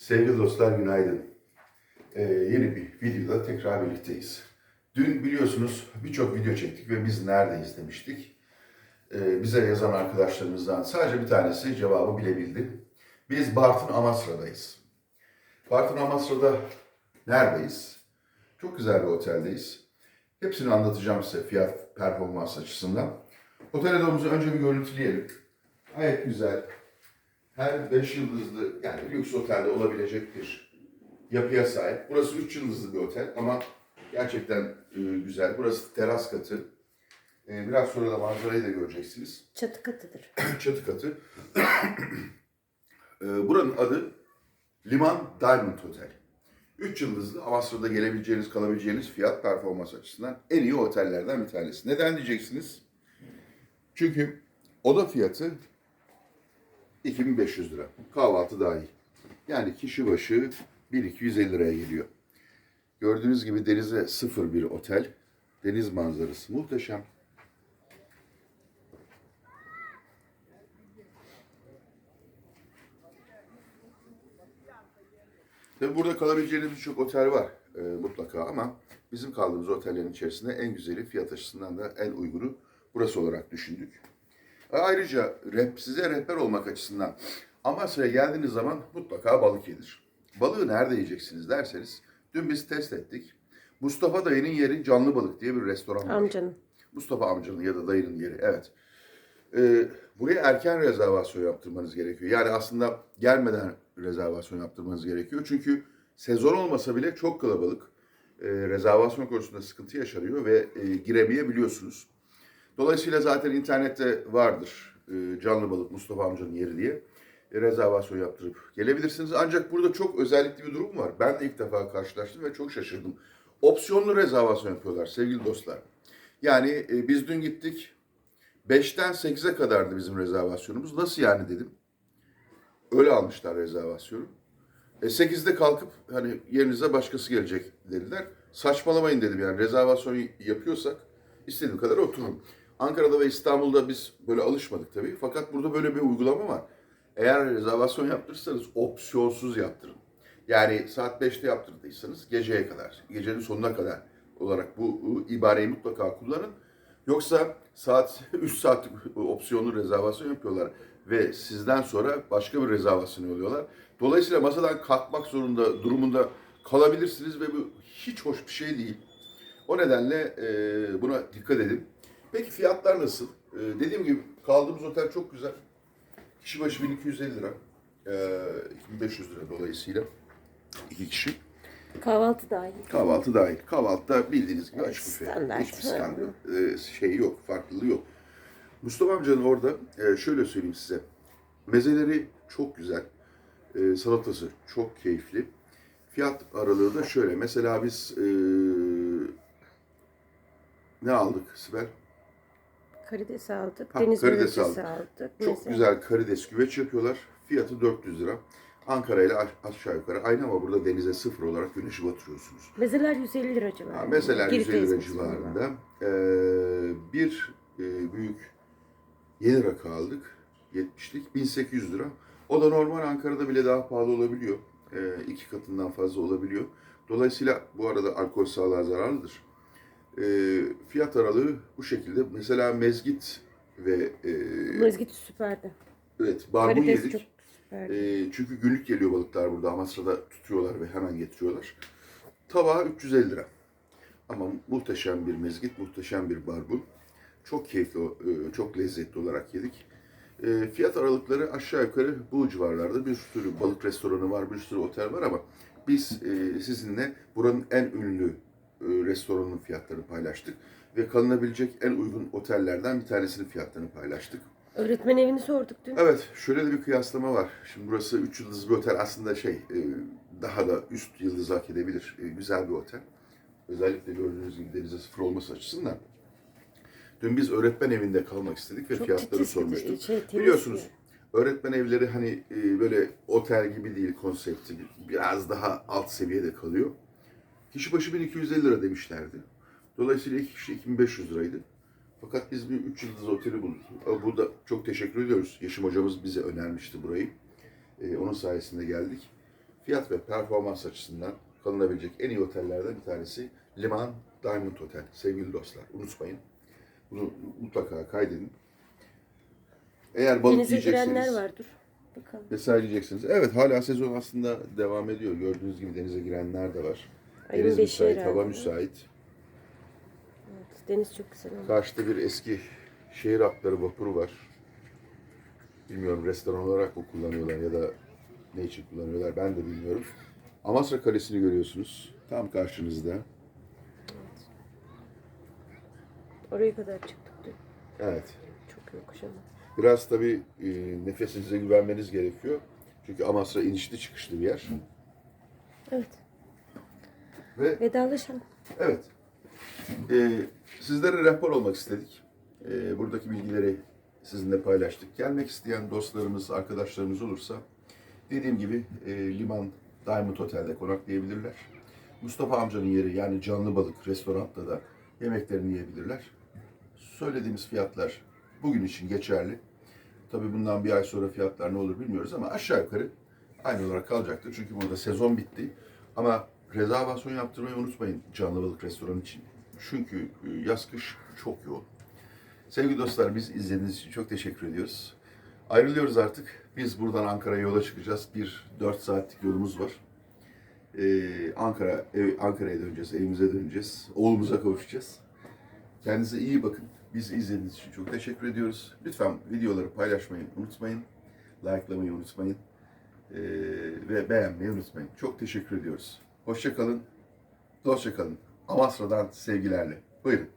Sevgili dostlar günaydın. Ee, yeni bir videoda tekrar birlikteyiz. Dün biliyorsunuz birçok video çektik ve biz neredeyiz demiştik. Ee, bize yazan arkadaşlarımızdan sadece bir tanesi cevabı bilebildi. Biz Bartın Amasra'dayız. Bartın Amasra'da neredeyiz? Çok güzel bir oteldeyiz. Hepsini anlatacağım size fiyat performans açısından. Otel odamızı önce bir görüntüleyelim. Gayet güzel, her 5 yıldızlı yani lüks otelde olabilecek bir yapıya sahip. Burası 3 yıldızlı bir otel ama gerçekten e, güzel. Burası teras katı. E, biraz sonra da manzarayı da göreceksiniz. Çatı katıdır. Çatı katı. E, buranın adı Liman Diamond Hotel. 3 yıldızlı Amasra'da gelebileceğiniz, kalabileceğiniz fiyat performans açısından en iyi otellerden bir tanesi. Neden diyeceksiniz? Çünkü oda fiyatı 2500 lira. Kahvaltı dahil. Yani kişi başı 1250 liraya geliyor. Gördüğünüz gibi denize sıfır bir otel. Deniz manzarası muhteşem. Tabii burada kalabileceğiniz birçok otel var e, mutlaka ama bizim kaldığımız otellerin içerisinde en güzeli fiyat açısından da en uygunu burası olarak düşündük. Ayrıca rep, size rehber olmak açısından Amasya'ya geldiğiniz zaman mutlaka balık yenir. Balığı nerede yiyeceksiniz derseniz dün biz test ettik. Mustafa dayının yeri canlı balık diye bir restoran var. Amcanın. Mustafa amcanın ya da dayının yeri evet. Ee, buraya erken rezervasyon yaptırmanız gerekiyor. Yani aslında gelmeden rezervasyon yaptırmanız gerekiyor. Çünkü sezon olmasa bile çok kalabalık. Ee, rezervasyon konusunda sıkıntı yaşanıyor ve e, giremeyebiliyorsunuz. Dolayısıyla zaten internette vardır e, canlı balık Mustafa amcanın yeri diye. E, rezervasyon yaptırıp gelebilirsiniz. Ancak burada çok özellikli bir durum var. Ben de ilk defa karşılaştım ve çok şaşırdım. Opsiyonlu rezervasyon yapıyorlar sevgili dostlar. Yani e, biz dün gittik. 5'ten 8'e kadardı bizim rezervasyonumuz. Nasıl yani dedim. Öyle almışlar rezervasyonu. E 8'de kalkıp hani yerinize başkası gelecek dediler. Saçmalamayın dedim yani rezervasyonu yapıyorsak istediğim kadar otururum. Ankara'da ve İstanbul'da biz böyle alışmadık tabii. Fakat burada böyle bir uygulama var. Eğer rezervasyon yaptırırsanız opsiyonsuz yaptırın. Yani saat 5'te yaptırdıysanız geceye kadar, gecenin sonuna kadar olarak bu, ibareyi mutlaka kullanın. Yoksa saat 3 saatlik opsiyonlu rezervasyon yapıyorlar ve sizden sonra başka bir rezervasyon oluyorlar. Dolayısıyla masadan kalkmak zorunda durumunda kalabilirsiniz ve bu hiç hoş bir şey değil. O nedenle buna dikkat edin. Peki fiyatlar nasıl? E, dediğim gibi kaldığımız otel çok güzel. Kişi başı 1250 lira. E, 2500 lira dolayısıyla. iki kişi. Kahvaltı dahil. Kahvaltı dahil. Kahvaltıda bildiğiniz gibi açık büfe. Standart. Hiçbir standart e, şeyi yok, farklılığı yok. Mustafa amcanın orada e, şöyle söyleyeyim size. Mezeleri çok güzel. E, salatası çok keyifli. Fiyat aralığı da şöyle. Mesela biz e, ne aldık Sibel? Karides aldık. Ha, deniz karides aldık. aldık. Çok Mesela güzel karides güveç yapıyorlar. Fiyatı 400 lira. Ankara ile aş- aşağı yukarı aynı ama burada denize sıfır olarak güneşi batırıyorsunuz. Mezeler 150 lira Ha, civarında. mesela 150 Girit'teyiz lira mesela. civarında. Ee, bir e, büyük yeni rakı aldık. 70'lik 1800 lira. O da normal Ankara'da bile daha pahalı olabiliyor. Ee, iki katından fazla olabiliyor. Dolayısıyla bu arada alkol sağlığa zararlıdır. Ee, fiyat aralığı bu şekilde. Mesela mezgit ve e, Mezgit süperdi. evet barbun Karides yedik. çok süperdi. Ee, çünkü günlük geliyor balıklar burada. Amasra'da tutuyorlar ve hemen getiriyorlar. Tabağı 350 lira. Ama muhteşem bir mezgit, muhteşem bir barbun. Çok keyifli, e, çok lezzetli olarak yedik. E, Fiyat aralıkları aşağı yukarı bu civarlarda. Bir sürü balık restoranı var, bir sürü otel var ama biz e, sizinle buranın en ünlü e, restoranın fiyatlarını paylaştık. Ve kalınabilecek en uygun otellerden bir tanesinin fiyatlarını paylaştık. Öğretmen evini sorduk dün. Evet, şöyle de bir kıyaslama var. Şimdi burası 3 yıldızlı bir otel aslında şey, e, daha da üst yıldız hak edebilir. E, Güzel bir otel. Özellikle gördüğünüz gibi denize sıfır olması açısından. Dün biz öğretmen evinde kalmak istedik ve Çok fiyatları sormuştuk. şey, Biliyorsunuz öğretmen evleri hani e, böyle otel gibi değil konsepti. Biraz daha alt seviyede kalıyor. Kişi başı 1250 lira demişlerdi. Dolayısıyla iki kişi 2500 liraydı. Fakat biz bir 3 yıldız oteli bulduk. Burada çok teşekkür ediyoruz. Yeşim hocamız bize önermişti burayı. E, onun sayesinde geldik. fiyat ve performans açısından kalınabilecek en iyi otellerden bir tanesi Liman Diamond Hotel. Sevgili dostlar unutmayın. Bunu mutlaka kaydedin. Eğer balık Denize yiyecekseniz var dur. Bakalım. vesaire yiyeceksiniz. Evet hala sezon aslında devam ediyor. Gördüğünüz gibi denize girenler de var. Ayın Deniz beşi müsait, herhalde, hava müsait. Evet, deniz çok güzel ama. Karşıda bir eski şehir atları vapuru var. Bilmiyorum restoran olarak mı kullanıyorlar ya da ne için kullanıyorlar ben de bilmiyorum. Amasra Kalesi'ni görüyorsunuz. Tam karşınızda. Oraya kadar çıktık dün. Evet. Çok yokuş ama. Biraz tabii e, nefesinize güvenmeniz gerekiyor. Çünkü Amasra inişli çıkışlı bir yer. Evet. Ve Vedalaşalım. Evet. Ee, sizlere rehber olmak istedik. Ee, buradaki bilgileri sizinle paylaştık. Gelmek isteyen dostlarımız, arkadaşlarımız olursa dediğim gibi e, Liman Diamond Otel'de konaklayabilirler. Mustafa amcanın yeri yani canlı balık restoranda da yemeklerini yiyebilirler. Söylediğimiz fiyatlar bugün için geçerli. Tabii bundan bir ay sonra fiyatlar ne olur bilmiyoruz ama aşağı yukarı aynı olarak kalacaktır. Çünkü burada sezon bitti. Ama rezervasyon yaptırmayı unutmayın canlı balık restoranı için. Çünkü e, yaz kış çok yoğun. Sevgili dostlar biz izlediğiniz için çok teşekkür ediyoruz. Ayrılıyoruz artık. Biz buradan Ankara'ya yola çıkacağız. Bir 4 saatlik yolumuz var. Ee, Ankara, ev, Ankara'ya döneceğiz, evimize döneceğiz. Oğlumuza kavuşacağız. Kendinize iyi bakın. Bizi izlediğiniz için çok teşekkür ediyoruz. Lütfen videoları paylaşmayı unutmayın. Likelamayı unutmayın. Ee, ve beğenmeyi unutmayın. Çok teşekkür ediyoruz. Hoşça kalın. Dostça kalın. Amasra'dan sevgilerle. Buyurun.